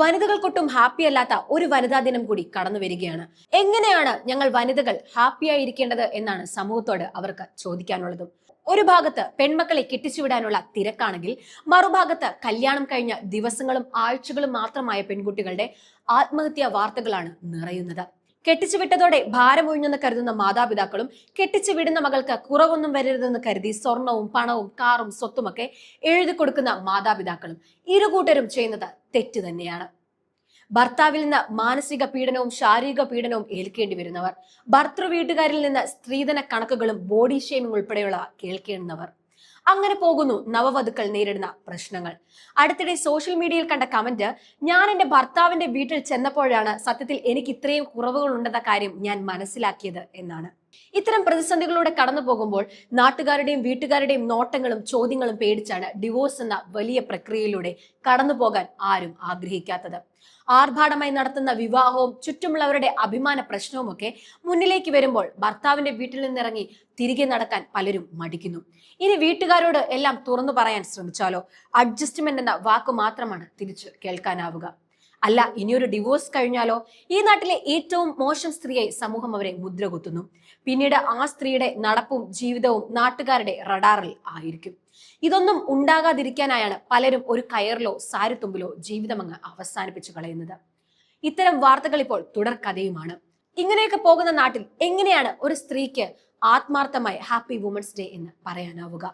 വനിതകൾക്കൊട്ടും happy അല്ലാത്ത ഒരു വനിതാ ദിനം കൂടി കടന്നു വരികയാണ്. എങ്ങനെയാണ് ഞങ്ങൾ വനിതകൾ ഹാപ്പിയായിരിക്കേണ്ടത് എന്നാണ് സമൂഹത്തോട് അവർക്ക് ചോദിക്കാനുള്ളതും. ഒരു ഭാഗത്ത് പെൺമക്കളെ കെട്ടിച്ചുവിടാനുള്ള തിരക്കാണെങ്കിൽ മറുഭാഗത്ത് കല്യാണം കഴിഞ്ഞ ദിവസങ്ങളും ആഴ്ചകളും മാത്രമായ പെൺകുട്ടികളുടെ ആത്മഹത്യാ വാർത്തകളാണ് നിറയുന്നത്. കെട്ടിച്ചു വിട്ടതോടെ ഭാരമൊഴിഞ്ഞെന്ന് കരുതുന്ന മാതാപിതാക്കളും കെട്ടിച്ചു വിടുന്ന മകൾക്ക് കുറവൊന്നും വരരുതെന്ന് കരുതി സ്വർണവും പണവും കാറും സ്വത്തുമൊക്കെ എഴുതി കൊടുക്കുന്ന മാതാപിതാക്കളും ഇരുകൂട്ടരും ചെയ്യുന്നത് തെറ്റ് തന്നെയാണ്. ഭർത്താവിൽ നിന്ന് മാനസിക പീഡനവും ശാരീരിക പീഡനവും ഏൽക്കേണ്ടി വരുന്നവർ ഭർത്തൃ വീട്ടുകാരിൽ നിന്ന് സ്ത്രീധന കണക്കുകളും ബോഡി ഷേമിംഗ് ഉൾപ്പെടെയുള്ളവ കേൾക്കേണ്ടുന്നവർ. അങ്ങനെ പോകുന്നു നവവധുക്കൾ നേരിടുന്ന പ്രശ്നങ്ങൾ. അടുത്തിടെ സോഷ്യൽ മീഡിയയിൽ കണ്ട കമന്റ് ഞാൻ എന്റെ ഭർത്താവിന്റെ വീട്ടിൽ ചെന്നപ്പോഴാണ് സത്യത്തിൽ എനിക്ക് ഇത്രയും കുറവുകൾ ഉണ്ടെന്ന കാര്യം ഞാൻ മനസ്സിലാക്കിയത് എന്നാണ്. ഇത്തരം പ്രതിസന്ധികളിലൂടെ കടന്നു പോകുമ്പോൾ നാട്ടുകാരുടെയും വീട്ടുകാരുടെയും നോട്ടങ്ങളും ചോദ്യങ്ങളും പേടിച്ചാണ് ഡിവോഴ്സ് എന്ന വലിയ പ്രക്രിയയിലൂടെ കടന്നു പോകാൻ ആരും ആഗ്രഹിക്കാത്തത്. ആർഭാടമായി നടത്തുന്ന വിവാഹവും ചുറ്റുമുള്ളവരുടെ അഭിമാന പ്രശ്നവുമൊക്കെ മുന്നിലേക്ക് വരുമ്പോൾ ഭർത്താവിന്റെ വീട്ടിൽ നിന്നിറങ്ങി തിരികെ നടക്കാൻ പലരും മടിക്കുന്നു. ഇനി വീട്ടുകാരോട് എല്ലാം തുറന്നു പറയാൻ ശ്രമിച്ചാലോ? അഡ്ജസ്റ്റ്മെന്റ് എന്ന വാക്ക് മാത്രമാണ് തിരിച്ചു കേൾക്കാനാവുക. അല്ല ഇനിയൊരു ഡിവോഴ്സ് കഴിഞ്ഞാലോ? ഈ നാട്ടിലെ ഏറ്റവും മോശം സ്ത്രീയെ സമൂഹം അവരെ മുദ്ര കുത്തുന്നു പിന്നീട് ആ സ്ത്രീയുടെ നടപ്പും ജീവിതവും നാട്ടുകാരുടെ റഡാറിൽ ആയിരിക്കും. ഇതൊന്നും ഉണ്ടാകാതിരിക്കാനായാണ് പലരും ഒരു കയറിലോ സാരിത്തുമ്പിലോ ജീവിതമങ്ങ് അവസാനിപ്പിച്ചു കളയുന്നത്. ഇത്തരം വാർത്തകൾ ഇപ്പോൾ തുടർക്കഥയുമാണ് ഇങ്ങനെയൊക്കെ പോകുന്ന നാട്ടിൽ എങ്ങനെയാണ് ഒരു സ്ത്രീക്ക് ആത്മാർത്ഥമായി ഹാപ്പി വുമൻസ് ഡേ എന്ന് പറയാനാവുക?